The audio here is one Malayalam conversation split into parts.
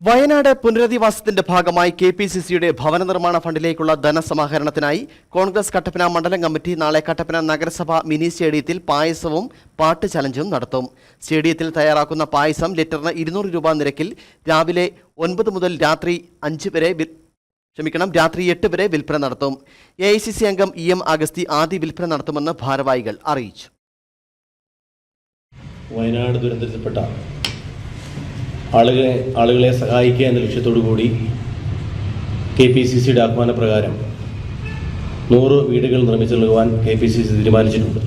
വയനാട് പുനരധിവാസത്തിന്റെ ഭാഗമായി കെ പി സി സിയുടെ ഭവന നിർമ്മാണ ഫണ്ടിലേക്കുള്ള ധനസമാഹരണത്തിനായി കോൺഗ്രസ് കട്ടപ്പന മണ്ഡലം കമ്മിറ്റി നാളെ കട്ടപ്പന നഗരസഭ മിനി സ്റ്റേഡിയത്തിൽ പായസവും പാട്ട് ചലഞ്ചും നടത്തും. സ്റ്റേഡിയത്തിൽ തയ്യാറാക്കുന്ന പായസം ലിറ്ററിന് ഇരുന്നൂറ് രൂപ നിരക്കിൽ രാവിലെ ഒൻപത് മുതൽ രാത്രി അഞ്ച് വരെ ക്ഷമിക്കണം രാത്രി എട്ട് വരെ വിൽപ്പന നടത്തും. എ അംഗം ഇ എം അഗസ്തി ആദ്യ വിൽപ്പന നടത്തുമെന്ന് ഭാരവാഹികൾ അറിയിച്ചു. വയനാട് ദുരന്തത്തിൽപ്പെട്ട ആളുകളെ ആളുകളെ സഹായിക്കുക എന്ന ലക്ഷ്യത്തോടു കൂടി കെ പി സി സിയുടെ ആഹ്വാനപ്രകാരം നൂറ് വീടുകൾ നിർമ്മിച്ചു നൽകുവാൻ കെ പി സി സി തീരുമാനിച്ചിട്ടുണ്ട്.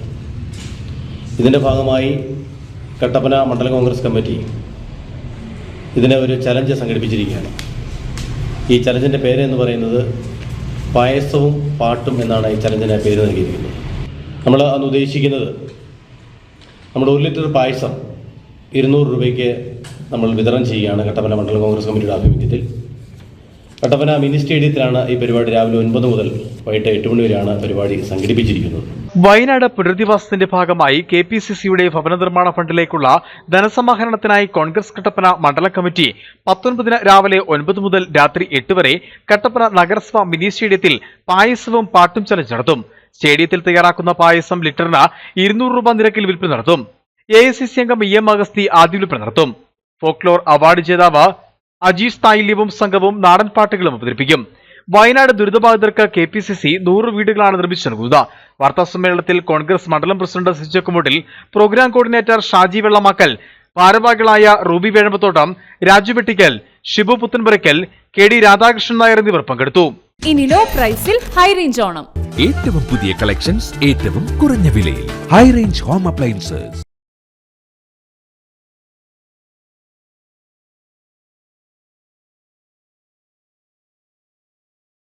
ഇതിന്റെ ഭാഗമായി കട്ടപ്പന മണ്ഡലം കോൺഗ്രസ് കമ്മിറ്റി ഇതിനെ ഒരു ചലഞ്ച് സംഘടിപ്പിച്ചിരിക്കുകയാണ്. ഈ ചലഞ്ചിന്റെ പേര് എന്ന് പറയുന്നത് പായസവും പാട്ടും എന്നാണ് ഈ ചലഞ്ചിന് പേര് നൽകിയിരിക്കുന്നത്. നമ്മൾ അന്ന് ഉദ്ദേശിക്കുന്നത് നമ്മുടെ ഒരു ലിറ്റർ പായസം ഇരുന്നൂറ് രൂപയ്ക്ക് നമ്മൾ വിതരണം ചെയ്യുകയാണ് കട്ടപ്പന മണ്ഡലം കോൺഗ്രസ് കമ്മിറ്റിയുടെ ആഭിമുഖ്യത്തിൽ. കട്ടപ്പന മിനി സ്റ്റേഡിയത്തിലാണ് ഈ പരിപാടി രാവിലെ ഒൻപത് മുതൽ വൈകിട്ട് എട്ട് മണി വരെയാണ് പരിപാടി സംഘടിപ്പിച്ചിരിക്കുന്നത്. വയനാട് പുനരധിവാസത്തിന്റെ ഭാഗമായി കെ പി സി സിയുടെ ഭവന നിർമ്മാണ ഫണ്ടിലേക്കുള്ള ധനസമാഹരണത്തിനായി കോൺഗ്രസ് കട്ടപ്പന മണ്ഡല കമ്മിറ്റി പത്തൊൻപതിന് രാവിലെ ഒൻപത് മുതൽ രാത്രി എട്ട് വരെ കട്ടപ്പന നഗരസഭ മിനി സ്റ്റേഡിയത്തിൽ പായസവും പാട്ടും ചലഞ്ച് നടത്തും. സ്റ്റേഡിയത്തിൽ തയ്യാറാക്കുന്ന പായസം ലിറ്ററിന് ഇരുന്നൂറ് രൂപ നിരക്കിൽ വിൽപ്പന നടത്തും. എ ഐ സി സി അംഗം ഇ എം അഗസ്തി ആദ്യവിളിപ്പ് നടത്തും. ഫോക്ലോർ അവാർഡ് ജേതാവ് അജീഷ് തായില്യവും സംഘവും നാടൻ പാട്ടുകളും അവതരിപ്പിക്കും. വയനാട് ദുരിതബാധിതർക്ക് കെ പി സി സി നൂറ് വീടുകളാണ് നിർമ്മിച്ചു നൽകുന്നത് വാർത്താ സമ്മേളനത്തിൽ കോൺഗ്രസ് മണ്ഡലം president Sijo Kumuttil program coordinator Shaji Vellamakkal ഭാരവാഹികളായ Ruby Vezhambathottam Raju Vettikkal Shibu Puthenpurakkal K D Radhakrishnan Nair എന്നിവർ പങ്കെടുത്തു. ഇനി ലോ പ്രൈസിൽ ഹൈ റേഞ്ച് ഓണം. ഏറ്റവും പുതിയ കളക്ഷൻസ് ഏറ്റവും കുറഞ്ഞ വിലയിൽ. High range home appliances